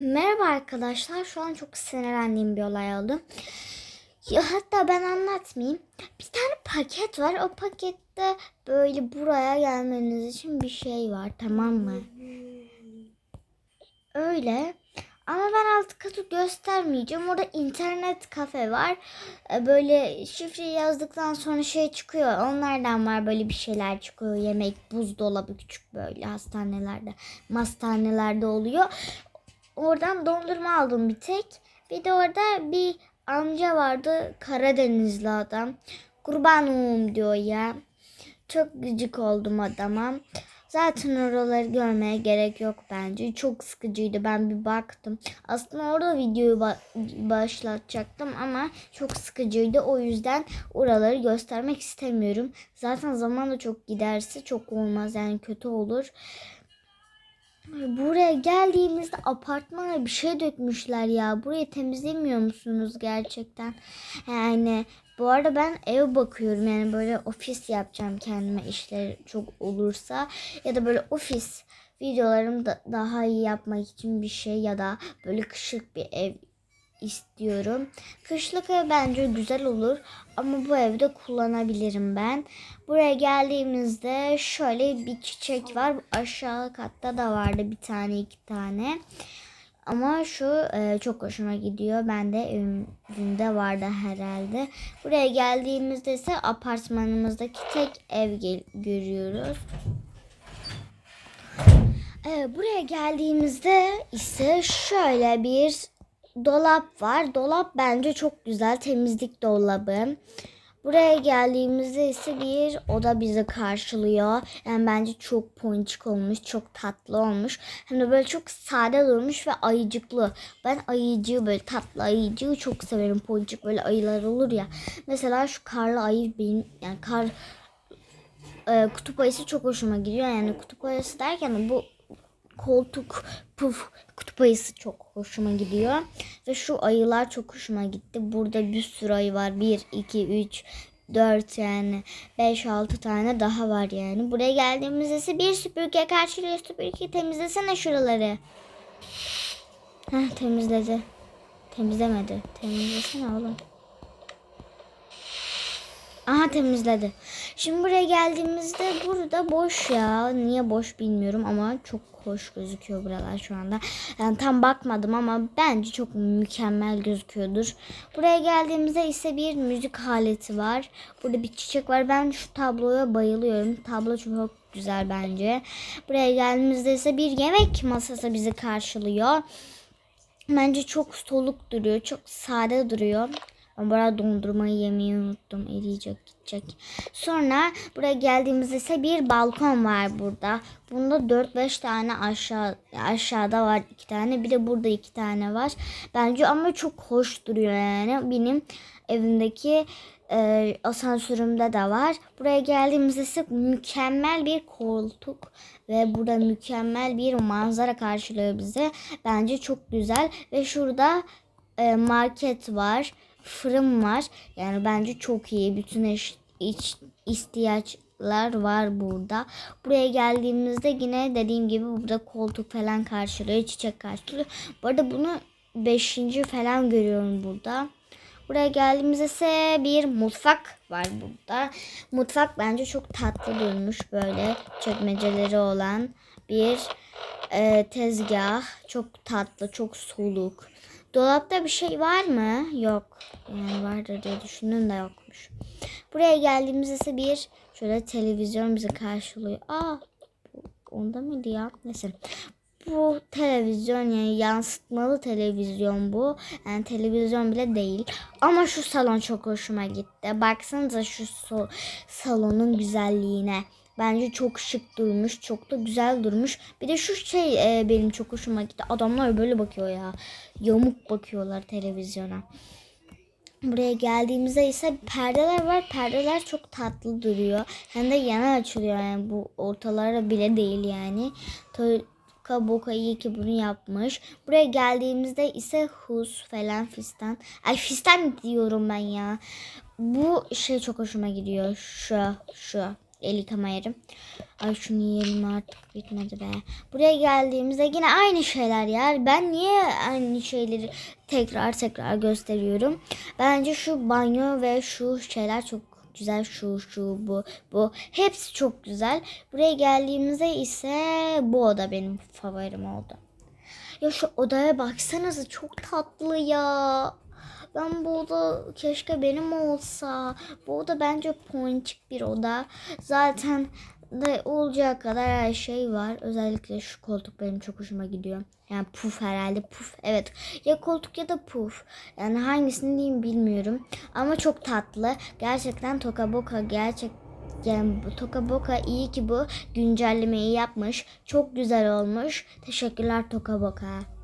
Merhaba arkadaşlar. Şu an çok sinirlendiğim bir olay oldu. Ya hatta ben anlatmayayım. Bir tane paket var. O pakette böyle buraya gelmeniz için bir şey var. Tamam mı? Öyle. Ama ben alt katı göstermeyeceğim. Orada internet kafe var. Ee, Böyle şifreyi yazdıktan sonra şey çıkıyor. Onlardan var böyle bir şeyler çıkıyor. Yemek, buzdolabı küçük böyle hastanelerde, hastanelerde oluyor. Oradan dondurma aldım bir tek. Bir de orada bir amca vardı. Karadenizli adam. Kurban olayım diyor ya. Çok gıcık oldum adama. Zaten oraları görmeye gerek yok bence. Çok sıkıcıydı. Ben bir baktım. Aslında orada videoyu ba- başlatacaktım ama çok sıkıcıydı. O yüzden oraları göstermek istemiyorum. Zaten zaman da çok giderse çok olmaz. Yani kötü olur. Buraya geldiğimizde apartmana bir şey dökmüşler ya. Burayı temizlemiyor musunuz gerçekten? Yani bu arada ben ev bakıyorum. Yani böyle ofis yapacağım kendime işler çok olursa. Ya da böyle ofis videolarımı da daha iyi yapmak için bir şey ya da böyle kışlık bir ev istiyorum. Kışlık ev bence güzel olur ama bu evde kullanabilirim ben. Buraya geldiğimizde şöyle bir çiçek var. Aşağı katta da vardı bir tane iki tane. Ama şu e, çok hoşuma gidiyor. Ben de evimde vardı herhalde. Buraya geldiğimizde ise apartmanımızdaki tek ev gel- görüyoruz. Ee, buraya geldiğimizde ise şöyle bir dolap var. Dolap bence çok güzel. Temizlik dolabı. Buraya geldiğimizde ise bir oda bizi karşılıyor. Yani bence çok ponçik olmuş, çok tatlı olmuş. Hem de böyle çok sade durmuş ve ayıcıklı. Ben ayıcığı böyle tatlı ayıcığı çok severim. Ponçik böyle ayılar olur ya. Mesela şu karlı ayı benim yani kar e, kutup ayısı çok hoşuma gidiyor. Yani kutup ayısı derken bu koltuk puf kutup ayısı çok hoşuma gidiyor. Ve şu ayılar çok hoşuma gitti. Burada bir sürü ayı var. 1, 2, 3, 4 yani 5, 6 tane daha var yani. Buraya geldiğimizde ise bir süpürge karşılıyor. Süpürge temizlesene şuraları. Heh temizledi. Temizlemedi. Temizlesene oğlum. Aha temizledi. Şimdi buraya geldiğimizde burada boş ya. Niye boş bilmiyorum ama çok hoş gözüküyor buralar şu anda. Yani tam bakmadım ama bence çok mükemmel gözüküyordur. Buraya geldiğimizde ise bir müzik aleti var. Burada bir çiçek var. Ben şu tabloya bayılıyorum. Tablo çok güzel bence. Buraya geldiğimizde ise bir yemek masası bizi karşılıyor. Bence çok soluk duruyor. Çok sade duruyor. Ben buraya dondurmayı yemeyi unuttum. Eriyecek gidecek. Sonra buraya geldiğimizde ise bir balkon var burada. Bunda 4-5 tane aşağı aşağıda var iki tane. Bir de burada iki tane var. Bence ama çok hoş duruyor yani. Benim evimdeki e, asansörümde de var. Buraya geldiğimizde ise mükemmel bir koltuk ve burada mükemmel bir manzara karşılıyor bize. Bence çok güzel ve şurada e, market var, fırın var. Yani bence çok iyi. Bütün eş, iç, ihtiyaçlar var burada. Buraya geldiğimizde yine dediğim gibi burada koltuk falan karşılıyor, çiçek karşılıyor. Bu arada bunu 5. falan görüyorum burada. Buraya geldiğimizde ise bir mutfak var burada. Mutfak bence çok tatlı durmuş böyle çekmeceleri olan bir e, tezgah. Çok tatlı, çok soluk. Dolapta bir şey var mı? Yok. Yani vardır diye düşündüm de yokmuş. Buraya geldiğimizde ise bir şöyle televizyon bizi karşılıyor. Aa, onda mıydı ya? Neyse. Bu televizyon yani yansıtmalı televizyon bu. Yani televizyon bile değil. Ama şu salon çok hoşuma gitti. Baksanıza şu so- salonun güzelliğine. Bence çok şık durmuş. Çok da güzel durmuş. Bir de şu şey e, benim çok hoşuma gitti. Adamlar böyle bakıyor ya. Yamuk bakıyorlar televizyona. Buraya geldiğimizde ise perdeler var. Perdeler çok tatlı duruyor. Hem de yana açılıyor yani bu ortalara bile değil yani. Toka Boka iyi ki bunu yapmış. Buraya geldiğimizde ise hus falan fistan. Ay fistan diyorum ben ya. Bu şey çok hoşuma gidiyor. Şu, şu. El yıkama yerim. Ay şunu yiyelim artık bitmedi be. Buraya geldiğimizde yine aynı şeyler ya. Ben niye aynı şeyleri tekrar tekrar gösteriyorum? Bence şu banyo ve şu şeyler çok güzel. Şu şu bu bu hepsi çok güzel. Buraya geldiğimizde ise bu oda benim favorim oldu. Ya şu odaya baksanıza çok tatlı ya. Ben bu oda keşke benim olsa. Bu oda bence ponçik bir oda. Zaten de olacağı kadar her şey var. Özellikle şu koltuk benim çok hoşuma gidiyor. Yani puf herhalde puf. Evet ya koltuk ya da puf. Yani hangisini diyeyim bilmiyorum. Ama çok tatlı. Gerçekten Toka Boka gerçek yani Toka Boka iyi ki bu güncellemeyi yapmış. Çok güzel olmuş. Teşekkürler Toka Boka.